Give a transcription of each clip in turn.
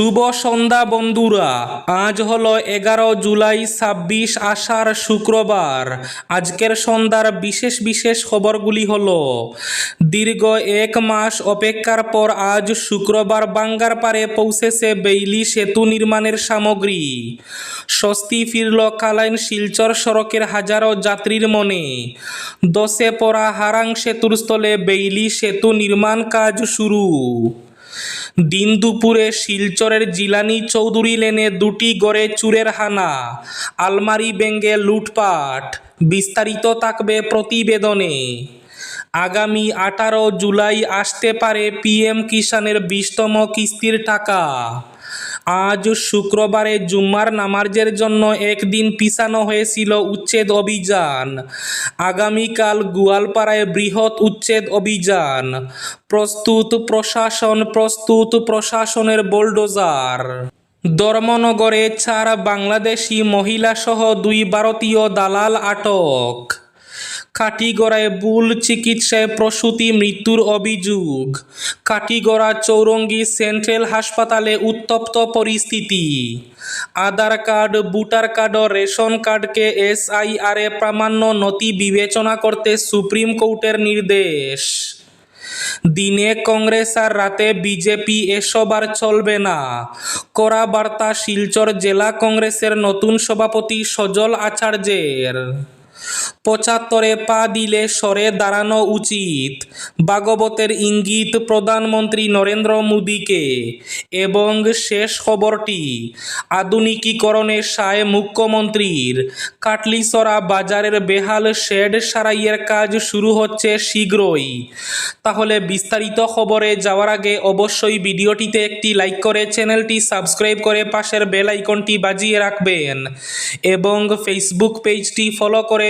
শুভ সন্ধ্যা, বন্ধুরা। আজ হলো এগারো জুলাই, ছাব্বিশ আষাঢ় শুক্রবার। আজকের সন্ধ্যার বিশেষ বিশেষ খবরগুলি হল, দীর্ঘ এক মাস অপেক্ষার পর আজ শুক্রবার বাঙ্গার পারে পৌঁছেছে বেইলি সেতু নির্মাণের সামগ্রী। স্বস্তি ফিরল কালাইন শিলচর সড়কের হাজারো যাত্রীর মনে। দশে পড়া হারাং সেতুর স্থলে বেইলি সেতু নির্মাণ কাজ শুরু। দিন দুপুরে শিলচরের জিলানি চৌধুরী লেনে দুটি গড়ে চুরের হানা, আলমারি ব্যাঙ্গে লুটপাট, বিস্তারিত থাকবে প্রতিবেদনে। আগামী আঠারো জুলাই আসতে পারে পিএম কিষাণের বিশতম কিস্তির টাকা। আজ শুক্রবারে জুম্মার নামাজের জন্য একদিন পিছানো হয়েছিল উচ্ছেদ অভিযান। আগামীকাল গোয়ালপাড়ায় বৃহৎ উচ্ছেদ অভিযান। প্রস্তুত প্রশাসন, প্রস্তুত প্রশাসনের বোলডোজার। ধর্মনগরে চার বাংলাদেশি মহিলাসহ দুই ভারতীয় দালাল আটক। কাটিগড়ায় বুল চিকিৎসায় প্রসূতি মৃত্যুর অভিযোগ। কাটিগড়া চৌরঙ্গি সেন্ট্রাল হাসপাতালে উত্তপ্ত পরিস্থিতি। আধার কার্ড, ভোটার কার্ড ও রেশন কার্ডকে এসআইআরে প্রামাণ্য নথি বিবেচনা করতে সুপ্রিম কোর্টের নির্দেশ। দিনে কংগ্রেস আর রাতে বিজেপি এসব আর চলবে না। করা বার্তা শিলচর জেলা কংগ্রেসের নতুন সভাপতি সজল আচার্যের। পঁচাত্তরে পা দিলে সরে দাঁড়ানো উচিত। ভাগবতের ইঙ্গিত প্রধানমন্ত্রী নরেন্দ্র মোদীকে। এবং শেষ খবরটি, আধুনিকীকরণে সায় মুখ্যমন্ত্রীর। কাটলিসরা বাজারের বেহাল শেড সারাইয়ের কাজ শুরু হচ্ছে শীঘ্রই। তাহলে বিস্তারিত খবরে যাওয়ার আগে অবশ্যই ভিডিওটিতে একটি লাইক করে চ্যানেলটি সাবস্ক্রাইব করে পাশের বেল আইকনটি বাজিয়ে রাখবেন। এবং ফেসবুক পেজটি ফলো করে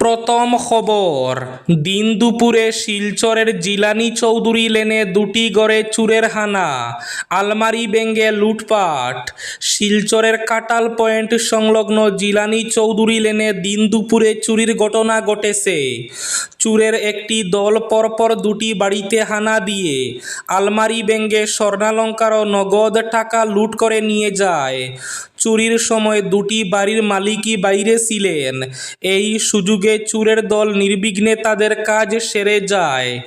প্রথম খবর দিন দুপুরে শিলচরের জিলানি চৌধুরী লেনে দুটি গড়ে চুরের হানা, আলমারি ব্যাঙ্গে লুটপাট। শিলচরের কাটাল পয়েন্ট সংলগ্ন জিলানি চৌধুরী লেনে দিন দুপুরে চুরির ঘটনা ঘটেছে। চুরের একটি দল পরপর দুটি বাড়িতে হানা দিয়ে আলমারি ব্যাঙ্গে স্বর্ণালঙ্কার ও নগদ টাকা লুট করে নিয়ে যায়। চুরির সময় দুটি বাড়ির মালিকই বাইরে ছিলেন। এই সুযোগে চুরের দল নির্বিঘ্নে তাদের কাজ সেরে যায়।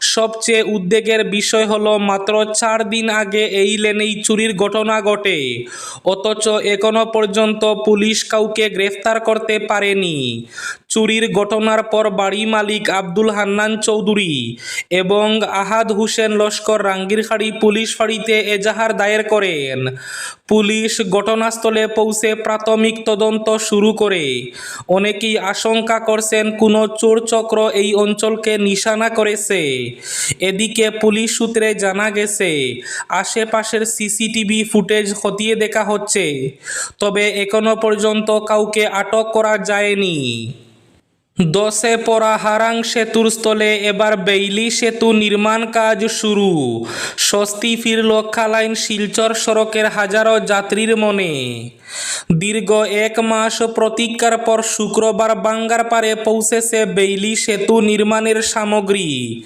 সবচেয়ে উদ্বেগের বিষয় হলো, মাত্র চার দিন আগে এই লেনেই চুরির ঘটনা ঘটে। অথচ এখনও পর্যন্ত পুলিশ কাউকে গ্রেফতার করতে পারেনি। চুরির ঘটনার পর বাড়ি মালিক আব্দুল হান্নান চৌধুরী এবং আহাদ হোসেন লস্কর রাঙ্গিরখাড়ি পুলিশ ফাঁড়িতে এজাহার দায়ের করেন। পুলিশ ঘটনাস্থলে পৌঁছে প্রাথমিক তদন্ত শুরু করে। অনেকেই আশঙ্কা করছেন, কোনো চোর চক্র এই অঞ্চলকে নিশানা করেছে। এদিকে পুলিশ সূত্রে জানা গেছে, আশেপাশের সিসিটিভি ফুটেজ খতিয়ে দেখা হচ্ছে, তবে এখনও পর্যন্ত কাউকে আটক করা যায়নি। দশে পরা হারাং সেতুর স্থলে এবার বেইলি সেতু নির্মাণ কাজ শুরু। স্বস্তি ফিরল খালাইন শিলচর সড়কের হাজারো যাত্রীর মনে। দীর্ঘ এক মাস প্রতীক্ষার পর শুক্রবার বাঙ্গার পারে পৌঁছেছে বেইলি সেতু নির্মাণের সামগ্রী।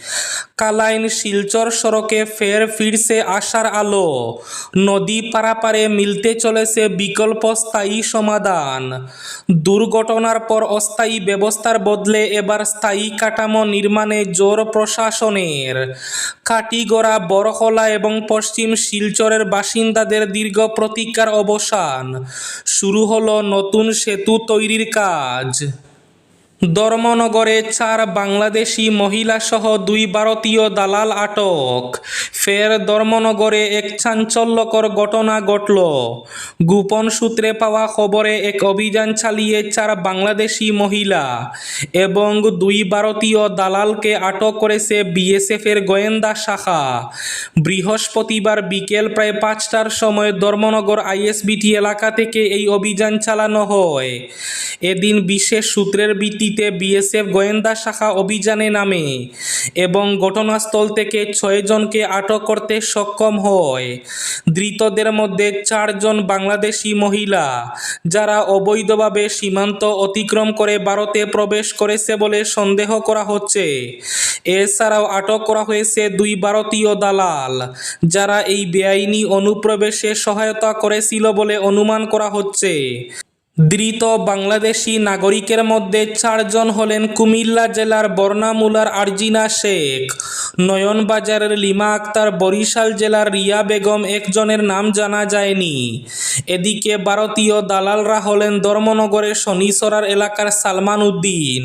কালাইন শিলচর সড়কে ফের ফিরছে আশার আলো। নদী পারাপারে মিলতে চলেছে বিকল্প স্থায়ী সমাধান। দুর্ঘটনার পর অস্থায়ী ব্যবস্থার বদলে এবার স্থায়ী কাঠামো নির্মাণে জোর প্রশাসনের। কাটিগড়া বরহলা এবং পশ্চিম শিলচরের বাসিন্দাদের দীর্ঘ প্রতীক্ষার অবসান। শুরু হল নতুন সেতু তৈরির কাজ। ধর্মনগরে চার বাংলাদেশি মহিলাসহ দুই ভারতীয় দালাল আটক। ফের ধর্মনগরে এক চাঞ্চল্যকর ঘটনা ঘটল। গোপন সূত্রে পাওয়া খবরে এক অভিযান চালিয়ে চার বাংলাদেশি মহিলা এবং দুই ভারতীয় দালালকে আটক করেছে বিএসএফের গোয়েন্দা শাখা। বৃহস্পতিবার বিকেল প্রায় পাঁচটার সময় ধর্মনগর আইএসবিটি এলাকা থেকে এই অভিযান চালানো হয়। এদিন বিশেষ সূত্রের ভিত্তিতে ভিত্তিতে বিএসএফ গোয়েন্দা শাখা অভিযানে নামে এবং ঘটনাস্থল থেকে ছয়জনকে আটক করতে সক্ষম হয়। ধৃতদের মধ্যে চারজন বাংলাদেশি মহিলা, যারা অবৈধভাবে সীমান্ত অতিক্রম করে ভারতে প্রবেশ করেছে বলে সন্দেহ করা হচ্ছে। এছাড়াও আটক করা হয়েছে দুই ভারতীয় দালাল, যারা এই বেআইনি অনুপ্রবেশে সহায়তা করেছিল বলে অনুমান করা হচ্ছে। ধৃত বাংলাদেশি নাগরিকের মধ্যে চারজন হলেন কুমিল্লা জেলার বর্ণামুলার আরজিনা শেখ। নয়নবাজারের লিমা আক্তার বরিশাল জেলার রিয়া বেগম একজনের নাম জানা যায়নি। এদিকে ভারতীয় দালালরা হলেন ধর্মনগরের শনিসরার এলাকার সালমান উদ্দিন,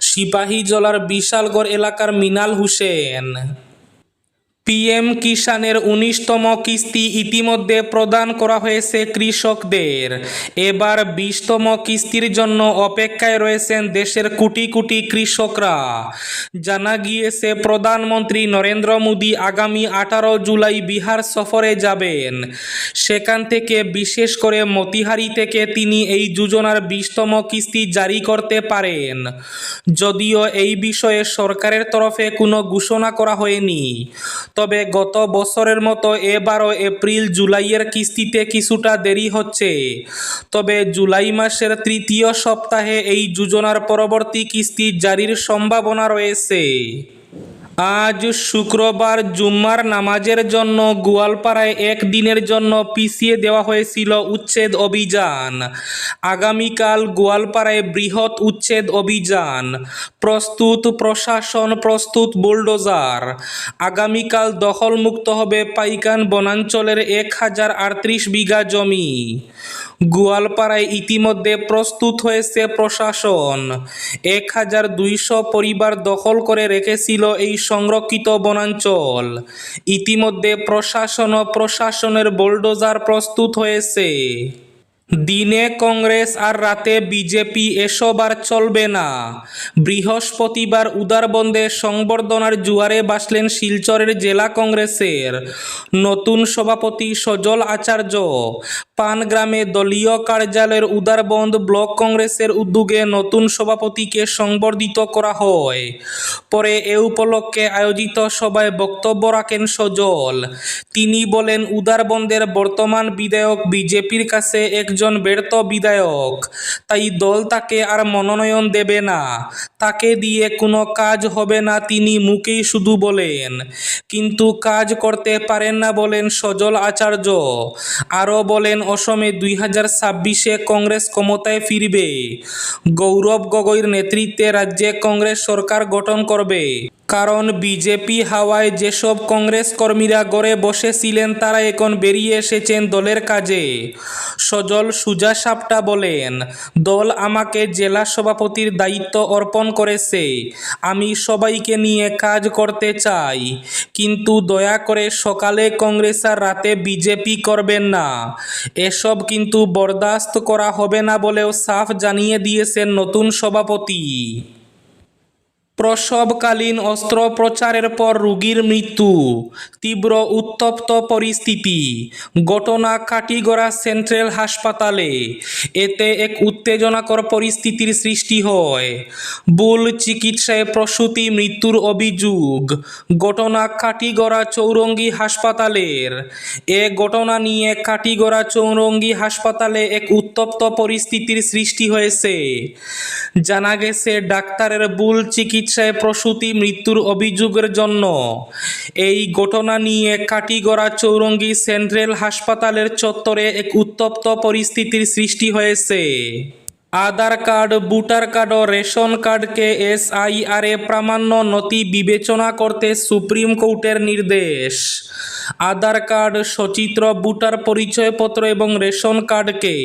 সিপাহী জলার বিশালগড় এলাকার মিনাল হুসেন। পিএম কিষানের উনিশতম কিস্তি ইতিমধ্যে প্রদান করা হয়েছে কৃষকদের। এবার বিশতম কিস্তির জন্য অপেক্ষায় রয়েছেন দেশের কোটি কোটি কৃষকরা। জানা গিয়েছে, প্রধানমন্ত্রী নরেন্দ্র মোদী আগামী আঠারো জুলাই বিহার সফরে যাবেন। সেখান থেকে বিশেষ করে মতিহারি থেকে তিনি এই যোজনার বিশতম কিস্তি জারি করতে পারেন। যদিও এই বিষয়ে সরকারের তরফে কোনো ঘোষণা করা হয়নি। তবে গত বছরের মতো এবারও এপ্রিল জুলাইয়ের কিস্তিতে কিছুটা দেরি হচ্ছে। তবে জুলাই মাসের তৃতীয় সপ্তাহে এই যোজনার পরবর্তী কিস্তি জারির সম্ভাবনা রয়েছে। আজ শুক্রবার জুম্মার নামাজের জন্য গোয়ালপাড়ায় এক দিনের জন্য পিছিয়ে দেওয়া হয়েছিল উচ্ছেদ অভিযান। আগামীকাল গোয়ালপাড়ায় বৃহৎ উচ্ছেদ অভিযান। প্রস্তুত প্রশাসন, প্রস্তুত বুলডোজার। আগামীকাল দখলমুক্ত হবে পাইকান বনাঞ্চলের এক হাজার আটত্রিশ বিঘা জমি। গোয়ালপাড়ায় ইতিমধ্যে প্রস্তুত হয়েছে প্রশাসন। এক হাজার দুইশো পরিবার দখল করে রেখেছিল এই সংরক্ষিত বনাঞ্চল। ইতিমধ্যে প্রশাসন ও প্রশাসনের বোলডোজার প্রস্তুত হয়েছে। দিনে কংগ্রেস আর রাতে বিজেপি এসব আর চলবে না। বৃহস্পতিবার উদারবন্দে সংবর্ধনার জুয়ারে বাসলেন শিলচরের জেলা কংগ্রেসের নতুন সভাপতি সজল আচার্য। পানগ্রামে দলীয় কার্যালয়ের উদারবন্দ ব্লক কংগ্রেসের উদ্যোগে নতুন সভাপতিকে সংবর্ধিত করা হয়। পরে এ উপলক্ষে আয়োজিত সভায় বক্তব্য রাখেন সজল। তিনি বলেন, উদারবন্দের বর্তমান বিধায়ক বিজেপির কাছে একজন ব্যর্থ বিধায়ক। তাই দল তাকে আর মনোনয়ন দেবে না। তাকে দিয়ে কোনো কাজ হবে না তিনি মুখেই শুধু বলেন। কিন্তু কাজ করতে পারেন না বলেন সজল আচার্য। আরও বলেন, অসমে দুই হাজার ছাব্বিশে কংগ্রেস ক্ষমতায় ফিরবে। গৌরব গগৈর নেতৃত্বে রাজ্যে কংগ্রেস সরকার গঠন করবে। কারণ বিজেপি হাওয়ায় যেসব কংগ্রেস কর্মীরা গড়ে বসেছিলেন, তারা এখন বেরিয়ে এসেছেন দলের কাজে। সজল সুজা সাপটা বলেন, দল আমাকে জেলা সভাপতির দায়িত্ব অর্পণ করেছে। আমি সবাইকে নিয়ে কাজ করতে চাই। কিন্তু দয়া করে সকালে কংগ্রেস আর রাতে বিজেপি করবেন না। এসব কিন্তু বরদাস্ত করা হবে না বলেও সাফ জানিয়ে দিয়েছেন নতুন সভাপতি। প্রসবকালীন অস্ত্রোপচারের পর রোগীর মৃত্যু, তীব্র উত্তপ্ত পরিস্থিতি, ঘটনা কাটিগড়া সেন্ট্রাল হাসপাতালে। এতে এক উত্তেজনাকর পরিস্থিতির সৃষ্টি হয়। ভুল চিকিৎসায় প্রসূতি মৃত্যুর অভিযোগ, ঘটনা কাটিগড়া চৌরঙ্গি হাসপাতালের। এ ঘটনা নিয়ে কাটিগড়া চৌরঙ্গি হাসপাতালে এক উত্তপ্ত পরিস্থিতির সৃষ্টি হয়েছে। জানা গেছে, ডাক্তারের ভুল চিকিৎসায় প্রসূতি মৃত্যুর অভিযোগের জন্য। এই ঘটনা নিয়ে কাটিগড়া চৌরঙ্গি সেন্ট্রাল হাসপাতালের চত্বরে এক উত্তপ্ত পরিস্থিতির সৃষ্টি হয়েছে। আধার কার্ড, ভোটার কার্ড ও রেশন কার্ডকে এসআইআরে প্রামাণ্য নথি বিবেচনা করতে সুপ্রিম কোর্টের নির্দেশ। আধার কার্ড, সচিত্র, ভোটার পরিচয়পত্র এবং রেশন কার্ডকে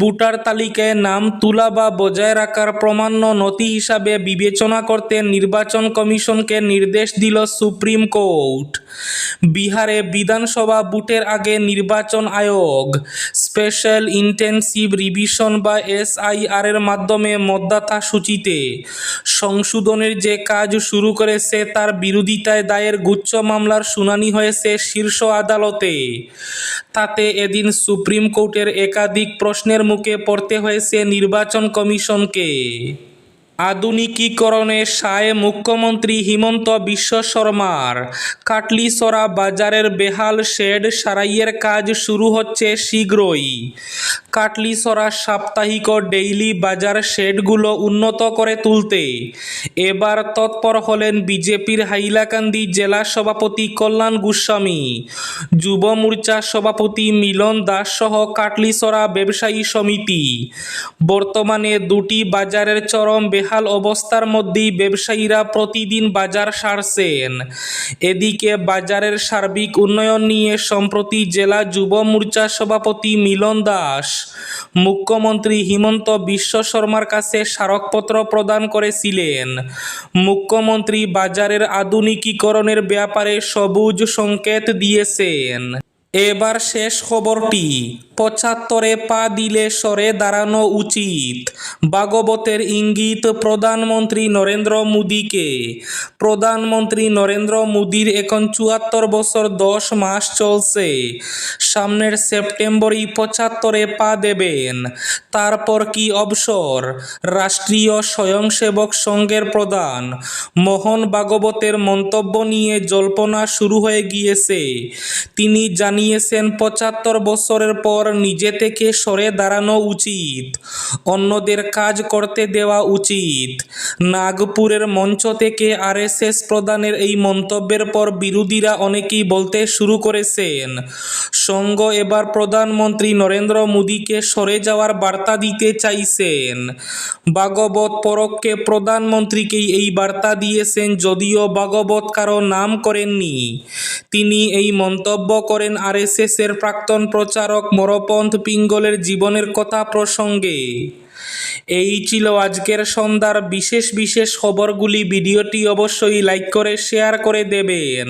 ভোটার তালিকায় নাম তোলা বা বজায় রাখার প্রামাণ্য নথি হিসাবে বিবেচনা করতে নির্বাচন কমিশনকে নির্দেশ দিল সুপ্রিম কোর্ট। বিহারে বিধানসভা ভোটের আগে নির্বাচন আয়োগ, স্পেশাল ইন্টেন্সিভ রিভিশন বা এসআইআর এর মাধ্যমে মতদাতা সূচিতে। সংশোধনের যে কাজ শুরু করেছে, তার বিরোধিতায় দায়ের গুচ্ছ মামলার শুনানি হয়েছে শীর্ষ আদালতে। তাতে এদিন সুপ্রিম কোর্টের একাধিক প্রশ্নের মুখে পড়তে হয়েছে নির্বাচন কমিশনকে। আধুনিকীকরণে সায় মুখ্যমন্ত্রী হিমন্ত বিশ্ব শর্মার। কাটলিসরা বাজারের বেহাল শেড সারাইয়ের কাজ শুরু হচ্ছে শীঘ্রই। কাটলিসরা সাপ্তাহিক ডেইলি বাজার শেডগুলো উন্নত করে তুলতে। এবার তৎপর হলেন বিজেপির হাইলাকান্দি জেলা সভাপতি কল্যাণ গোস্বামী। যুব মোর্চা সভাপতি মিলন দাস সহ কাটলিসরা ব্যবসায়ী সমিতি। বর্তমানে দুটি বাজারের চরম বেহাল অবস্থার মধ্যেই ব্যবসায়ীরা প্রতিদিন বাজার সারছেন। এদিকে বাজারের সার্বিক উন্নয়ন নিয়ে সম্প্রতি জেলা যুব মোর্চা সভাপতি মিলন দাস, মুখ্যমন্ত্রী হিমন্ত বিশ্ব শর্মার কাছে স্মারকপত্র প্রদান করেছিলেন। মুখ্যমন্ত্রী বাজারের আধুনিকীকরণের ব্যাপারে সবুজ সংকেত দিয়েছেন। এবার শেষ খবরটি। পঁচাত্তরে পা দিলে সরে দাঁড়ানো উচিত। ভাগবতের ইঙ্গিত, প্রধানমন্ত্রী নরেন্দ্র মোদীকে। প্রধানমন্ত্রী নরেন্দ্র মোদীর এখন চুয়াত্তর বছর দশ মাস চলছে। সামনের সেপ্টেম্বরই পঁচাত্তরে পা দেবেন। তারপর কি অবসর? রাষ্ট্রীয় স্বয়ংসেবক সংঘের প্রধান। মোহন ভাগবতের মন্তব্য নিয়ে জল্পনা শুরু হয়ে গিয়েছে। তিনি জানিয়েছেন, পঁচাত্তর বছরের পর নিজে থেকে সরে দাঁড়ানো উচিত। অন্যদের কাজ করতে দেওয়া উচিত। নাগপুরের মঞ্চ থেকে আরএসএস প্রদানের এই মন্তব্যের পর বিরোধীরা অনেকেই বলতে শুরু করেছেন সংঘ এবার প্রধানমন্ত্রী নরেন্দ্র মোদীকে সরে যাওয়ার বার্তা দিতে চাইছেন। ভাগবত পরোক্ষে প্রধানমন্ত্রীকেই এই বার্তা দিয়েছেন, যদিও ভাগবত কারও নাম করেননি। তিনি এই মন্তব্য করেন আরএসএস এর প্রাক্তন প্রচারক মরপন্থ পিঙ্গলের জীবনের কথা প্রসঙ্গে। এই ছিল আজকের সন্ধ্যার বিশেষ বিশেষ খবরগুলি। ভিডিওটি অবশ্যই লাইক করে, শেয়ার করে দেবেন।